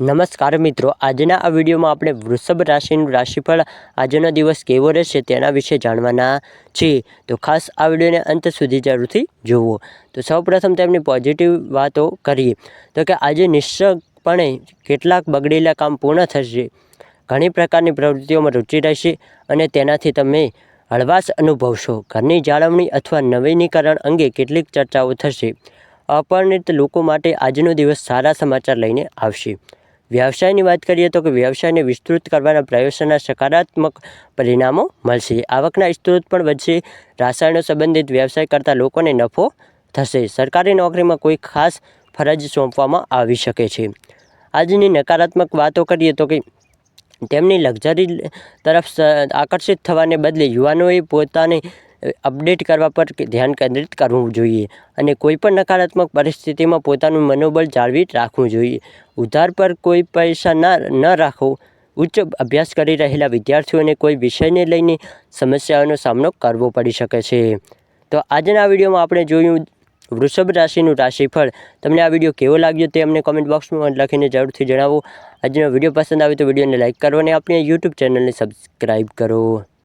નમસ્કાર મિત્રો, આજના આ વિડીયોમાં આપણે વૃષભ રાશિનું રાશિફળ આજનો દિવસ કેવો રહેશે તેના વિશે જાણવાના છીએ. તો ખાસ આ વિડીયોને અંત સુધી જરૂરથી જુઓ. તો સૌપ્રથમ તેમની પોઝિટિવ વાતો કરીએ. તો કે આજે નિશ્ચયપણે કેટલાક બગડેલા કામ પૂર્ણ થશે. ઘણી પ્રકારની પ્રવૃત્તિઓમાં રુચિ રહેશે અને તેનાથી તમે હળવાશ અનુભવશો. ઘરની જાળવણી અથવા નવીનીકરણ અંગે કેટલીક ચર્ચાઓ થશે. અપરિણિત લોકો માટે આજનો દિવસ સારા સમાચાર લઈને આવશે. વ્યવસાયની વાત કરીએ તો કે વ્યવસાયને વિસ્તૃત કરવાના પ્રયાસોના સકારાત્મક પરિણામો મળશે. આવકના સ્ત્રોત પણ વધશે. રાસાયણો સંબંધિત વ્યવસાય કરતા લોકોને નફો થશે. સરકારી નોકરીમાં કોઈ ખાસ ફરજ સોંપવામાં આવી શકે છે. આજની નકારાત્મક વાતો કરીએ તો કે તેમની લક્ઝરી તરફ આકર્ષિત થવાને બદલે યુવાનોએ પોતાને અપડેટ કરવા પર ધ્યાન કેન્દ્રિત કરવું જોઈએ અને કોઈપણ નકારાત્મક પરિસ્થિતિમાં પોતાનું મનોબળ જાળવી રાખવું જોઈએ. ઉધાર પર કોઈ પૈસા ના, ન રાખો. ઉચ્ચ અભ્યાસ કરી રહેલા વિદ્યાર્થીઓને કોઈ વિષયને લઈને સમસ્યાઓનો સામનો કરવો પડી શકે છે. તો આજના વિડીયોમાં આપણે જોયું વૃષભ રાશિનું રાશિફળ. તમને આ વીડિયો કેવો લાગ્યો તે અમને કોમેન્ટ બોક્સમાં લખીને જરૂરથી જણાવો. આજનો વીડિયો પસંદ આવે તો વિડીયોને લાઇક કરો અને આપણી યુટ્યુબ ચેનલને સબસ્ક્રાઈબ કરો.